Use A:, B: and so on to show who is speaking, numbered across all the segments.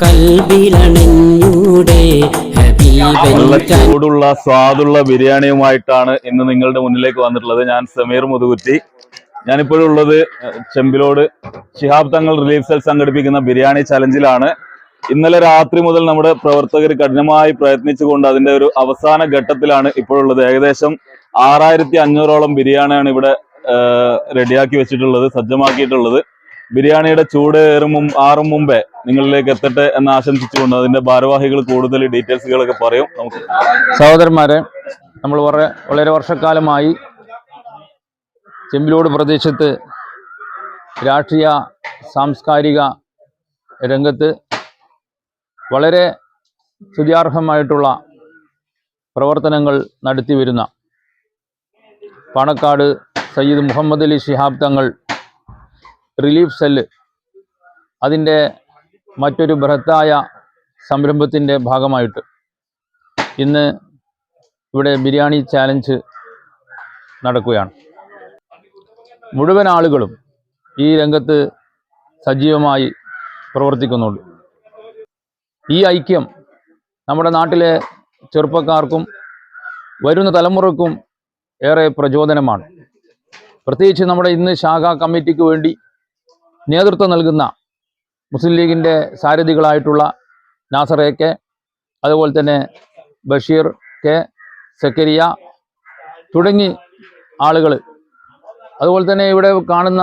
A: കൽവിലണഞ്ഞൂടെ
B: നല്ല ചൂടുള്ള സ്വാദുള്ള ബിരിയാണിയുമായിട്ടാണ് ഇന്ന് നിങ്ങളുടെ മുന്നിലേക്ക് വന്നിട്ടുള്ളത്. ഞാൻ സമീർ മുതുകുറ്റി. ഞാനിപ്പോഴുള്ളത് ചെമ്പിലോട്. ഷിഹാബ് തങ്ങൾ റിലീഫ് സെൽ സംഘടിപ്പിക്കുന്ന ബിരിയാണി ചലഞ്ചിലാണ്. ഇന്നലെ രാത്രി മുതൽ നമ്മുടെ പ്രവർത്തകർ കഠിനമായി പ്രയത്നിച്ചുകൊണ്ട് അതിന്റെ ഒരു അവസാന ഘട്ടത്തിലാണ് ഇപ്പോഴുള്ളത്. ഏകദേശം ആറായിരത്തി അഞ്ഞൂറോളം ബിരിയാണിയാണ് ഇവിടെ റെഡിയാക്കി വെച്ചിട്ടുള്ളത് സജ്ജമാക്കിയിട്ടുള്ളത്. ബിരിയാണിയുടെ ചൂട് ഏറും ആറും മുമ്പേ നിങ്ങളിലേക്ക് എത്തട്ടെ എന്ന് ആശംസിച്ചുകൊണ്ട് അതിന്റെ ഭാരവാഹികൾ കൂടുതൽ ഡീറ്റെയിൽസുകളൊക്കെ പറയും. നമുക്ക്
C: സഹോദരന്മാരെ നമ്മൾ വളരെ വർഷക്കാലമായി ചെമ്പിലോട് പ്രദേശത്ത് രാഷ്ട്രീയ സാംസ്കാരിക രംഗത്ത് വളരെ സ്തുതിയാർഹമായിട്ടുള്ള പ്രവർത്തനങ്ങൾ നടത്തി വരുന്ന പാണക്കാട് സയ്യിദ് മുഹമ്മദ് അലി ശിഹാബ് തങ്ങൾ റിലീഫ് സെല്ല് അതിന്റെ മറ്റൊരു ബൃഹത്തായ സംരംഭത്തിന്റെ ഭാഗമായിട്ട് ഇന്ന് ഇവിടെ ബിരിയാണി ചാലഞ്ച് നടക്കുകയാണ്. മുഴുവൻ ആളുകളും ഈ രംഗത്ത് സജീവമായി പ്രവർത്തിക്കുന്നുണ്ട്. ഈ ഐക്യം നമ്മുടെ നാട്ടിലെ ചെറുപ്പക്കാർക്കും വരുന്ന തലമുറക്കും ഏറെ പ്രചോദനമാണ്. പ്രത്യേകിച്ച് നമ്മുടെ ഇന്ന് ശാഖാ കമ്മിറ്റിക്ക് വേണ്ടി നേതൃത്വം നൽകുന്ന മുസ്ലിം ലീഗിന്റെ സാരഥികളായിട്ടുള്ള നാസർ എ കെ അതുപോലെ തന്നെ ബഷീർ കെ സക്കരിയ തുടങ്ങി ആളുകൾ അതുപോലെ തന്നെ ഇവിടെ കാണുന്ന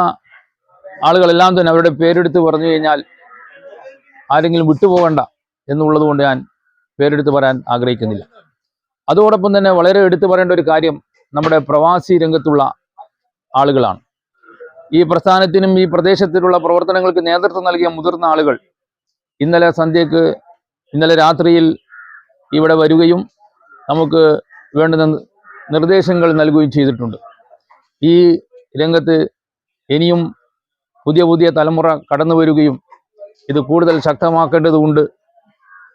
C: ആളുകളെല്ലാം തന്നെ അവരുടെ പേരെടുത്ത് പറഞ്ഞു കഴിഞ്ഞാൽ ആരെങ്കിലും വിട്ടുപോകണ്ട എന്നുള്ളത് കൊണ്ട് ഞാൻ പേരെടുത്ത് പറയാൻ ആഗ്രഹിക്കുന്നില്ല. അതോടൊപ്പം തന്നെ വളരെ എടുത്തു പറയേണ്ട ഒരു കാര്യം നമ്മുടെ പ്രവാസി രംഗത്തുള്ള ആളുകളാണ്. ഈ പ്രസ്ഥാനത്തിനും ഈ പ്രദേശത്തിലുള്ള പ്രവർത്തനങ്ങൾക്ക് നേതൃത്വം നൽകിയ മുതിർന്ന ആളുകൾ ഇന്നലെ സന്ധ്യക്ക് ഇന്നലെ രാത്രിയിൽ ഇവിടെ വരികയും നമുക്ക് വേണ്ട നിർദ്ദേശങ്ങൾ നൽകുകയും ചെയ്തിട്ടുണ്ട്. ഈ രംഗത്ത് ഇനിയും പുതിയ പുതിയ തലമുറ കടന്നു വരികയും ഇത് കൂടുതൽ ശക്തമാക്കേണ്ടതുകൊണ്ട്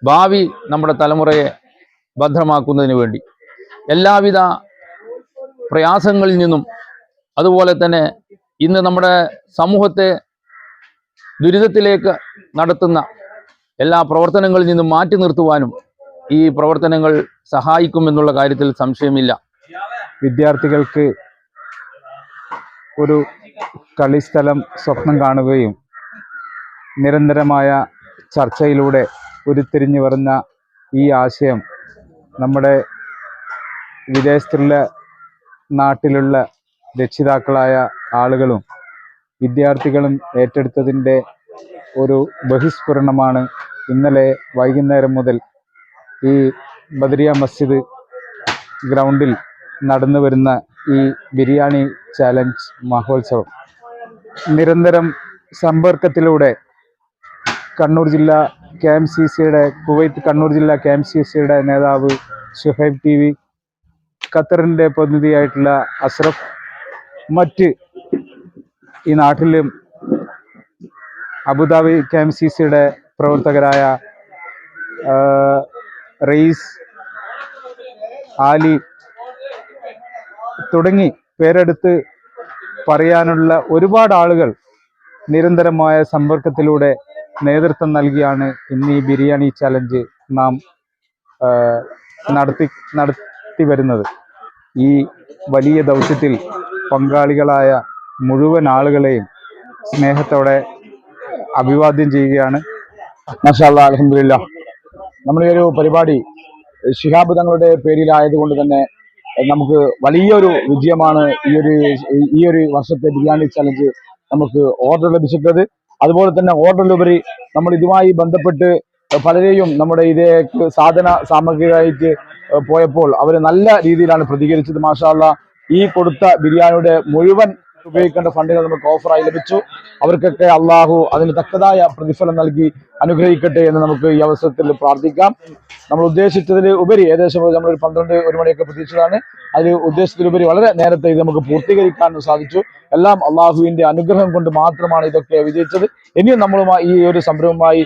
C: ഭാവി നമ്മുടെ തലമുറയെ ഭദ്രമാക്കുന്നതിന് വേണ്ടി. എല്ലാവിധ പ്രയാസങ്ങളിൽ നിന്നും അതുപോലെ തന്നെ ഇന്ന് നമ്മുടെ സമൂഹത്തെ ദുരിതത്തിലേക്ക് നടത്തുന്ന എല്ലാ പ്രവർത്തനങ്ങളിൽ നിന്നും മാറ്റി നിർത്തുവാനും ഈ പ്രവർത്തനങ്ങൾ സഹായിക്കുമെന്നുള്ള കാര്യത്തിൽ സംശയമില്ല.
D: വിദ്യാർത്ഥികൾക്ക് ഒരു കളിസ്ഥലം സ്വപ്നം കാണുകയും നിരന്തരമായ ചർച്ചയിലൂടെ ഉരുത്തിരിഞ്ഞു വരുന്ന ഈ ആശയം നമ്മുടെ വിദേശത്തുള്ള നാട്ടിലുള്ള രക്ഷിതാക്കളായ ആളുകളും വിദ്യാർത്ഥികളും ഏറ്റെടുത്തതിന്റെ ഒരു ബഹിസ്ഫുരണമാണ് ഇന്നലെ വൈകുന്നേരം മുതൽ ഈ ബദരിയ മസ്ജിദ് ഗ്രൗണ്ടിൽ നടന്നു വരുന്ന ഈ ബിരിയാണി ചാലഞ്ച് മഹോത്സവം. നിരന്തരം സമ്പർക്കത്തിലൂടെ കണ്ണൂർ ജില്ല കെ എം സി സിയുടെ കുവൈത്ത് കണ്ണൂർ ജില്ലാ കെ എം സി സിയുടെ നേതാവ് ഷുഹൈബ് ടി വി ഖത്തറിന്റെ പ്രതിനിധിയായിട്ടുള്ള അഷ്റഫ് മറ്റ് ഈ നാട്ടിലും അബുദാബി കെ എം സി സിയുടെ പ്രവർത്തകരായ റെയ്സ് ആലി തുടങ്ങി പേരെടുത്ത് പറയാനുള്ള ഒരുപാട് ആളുകൾ നിരന്തരമായ സമ്പർക്കത്തിലൂടെ നേതൃത്വം നൽകിയാണ് ഇന്ന് ഈ ബിരിയാണി ചലഞ്ച് നാം നടത്തി നടത്തി വരുന്നത്. ഈ വലിയ ദൗത്യത്തിൽ പങ്കാളികളായ മുഴുവൻ ആളുകളെയും സ്നേഹത്തോടെ അഭിവാദ്യം ചെയ്യുകയാണ്.
E: മാഷാല്ല അലഹമില്ല നമ്മൾ ഈ ഒരു പരിപാടി ശിഹാബ് തങ്ങളുടെ പേരിലായതുകൊണ്ട് തന്നെ നമുക്ക് വലിയൊരു വിജയമാണ് ഈ ഒരു ഈ ഒരു വർഷത്തെ ബിരിയാണി ചലഞ്ച് നമുക്ക് ഓർഡർ ലഭിച്ചിട്ടത് അതുപോലെ തന്നെ ഓർഡറിലുപരി നമ്മൾ ഇതുമായി ബന്ധപ്പെട്ട് പലരെയും നമ്മുടെ ഇതേ സാധന സാമഗ്രികളായിട്ട് പോയപ്പോൾ അവർ നല്ല രീതിയിലാണ് പ്രതികരിച്ചത്. മാഷാള്ള ഈ കൊടുത്ത ബിരിയാണിയുടെ മുഴുവൻ ഉപയോഗിക്കേണ്ട ഫണ്ടുകൾ നമുക്ക് ഓഫറായി ലഭിച്ചു. അവർക്കൊക്കെ അള്ളാഹു അതിന് തക്കതായ പ്രതിഫലം നൽകി അനുഗ്രഹിക്കട്ടെ എന്ന് നമുക്ക് ഈ അവസരത്തിൽ പ്രാർത്ഥിക്കാം. നമ്മൾ ഉദ്ദേശിച്ചതിൽ ഉപരി ഏകദേശം നമ്മൾ ഒരു പന്ത്രണ്ട് ഒരു മണിയൊക്കെ പ്രതീക്ഷിച്ചതാണ്. അതിൽ ഉദ്ദേശത്തിലുപരി വളരെ നേരത്തെ ഇത് നമുക്ക് പൂർത്തീകരിക്കാൻ സാധിച്ചു. എല്ലാം അള്ളാഹുവിന്റെ അനുഗ്രഹം കൊണ്ട് മാത്രമാണ് ഇതൊക്കെ വിജയിച്ചത്. ഇനിയും നമ്മളുമായി ഈ ഒരു സംരംഭമായി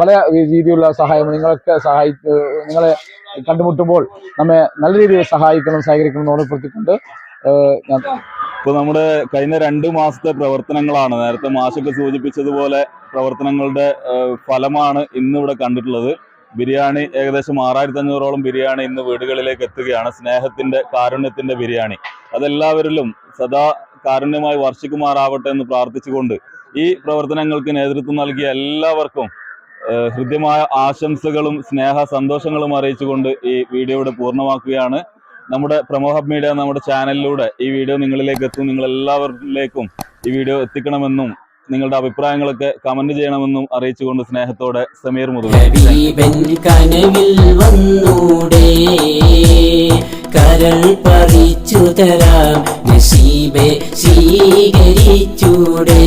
E: പല രീതിയിലുള്ള സഹായം നിങ്ങളൊക്കെ സഹായി നിങ്ങളെ കണ്ടുമുട്ടുമ്പോൾ നമ്മെ നല്ല രീതിയിൽ സഹായിക്കണം സഹകരിക്കണം എന്ന് ഓർമ്മപ്പെടുത്തിക്കൊണ്ട് ഞാൻ
B: ഇപ്പൊ നമ്മുടെ കഴിഞ്ഞ രണ്ട് മാസത്തെ പ്രവർത്തനങ്ങളാണ്. നേരത്തെ മാഷൊക്കെ സൂചിപ്പിച്ചതുപോലെ പ്രവർത്തനങ്ങളുടെ ഫലമാണ് ഇന്ന് ഇവിടെ കണ്ടിട്ടുള്ളത്. ബിരിയാണി ഏകദേശം ആറായിരത്തി അഞ്ഞൂറോളം ബിരിയാണി ഇന്ന് വീടുകളിലേക്ക് എത്തുകയാണ്. സ്നേഹത്തിന്റെ കാരുണ്യത്തിന്റെ ബിരിയാണി. അതെല്ലാവരിലും സദാ കാരുണ്യമായി വർഷിക്കുമാറാവട്ടെ എന്ന് പ്രാർത്ഥിച്ചുകൊണ്ട് ഈ പ്രവർത്തനങ്ങൾക്ക് നേതൃത്വം നൽകിയ എല്ലാവർക്കും ഹൃദ്യമായ ആശംസകളും സ്നേഹ സന്തോഷങ്ങളും അറിയിച്ചുകൊണ്ട് ഈ വീഡിയോ ഇവിടെ പൂർണമാക്കുകയാണ്. നമ്മുടെ പ്രമോഹ മീഡിയ നമ്മുടെ ചാനലിലൂടെ ഈ വീഡിയോ നിങ്ങളിലേക്ക് എത്തും. നിങ്ങൾ എല്ലാവരിലേക്കും ഈ വീഡിയോ എത്തിക്കണമെന്നും നിങ്ങളുടെ അഭിപ്രായങ്ങളൊക്കെ കമന്റ് ചെയ്യണമെന്നും അറിയിച്ചുകൊണ്ട് സ്നേഹത്തോടെ സമീർ
A: കരൾ പറിച്ചു തരാം സ്വീകരിച്ചൂടെ.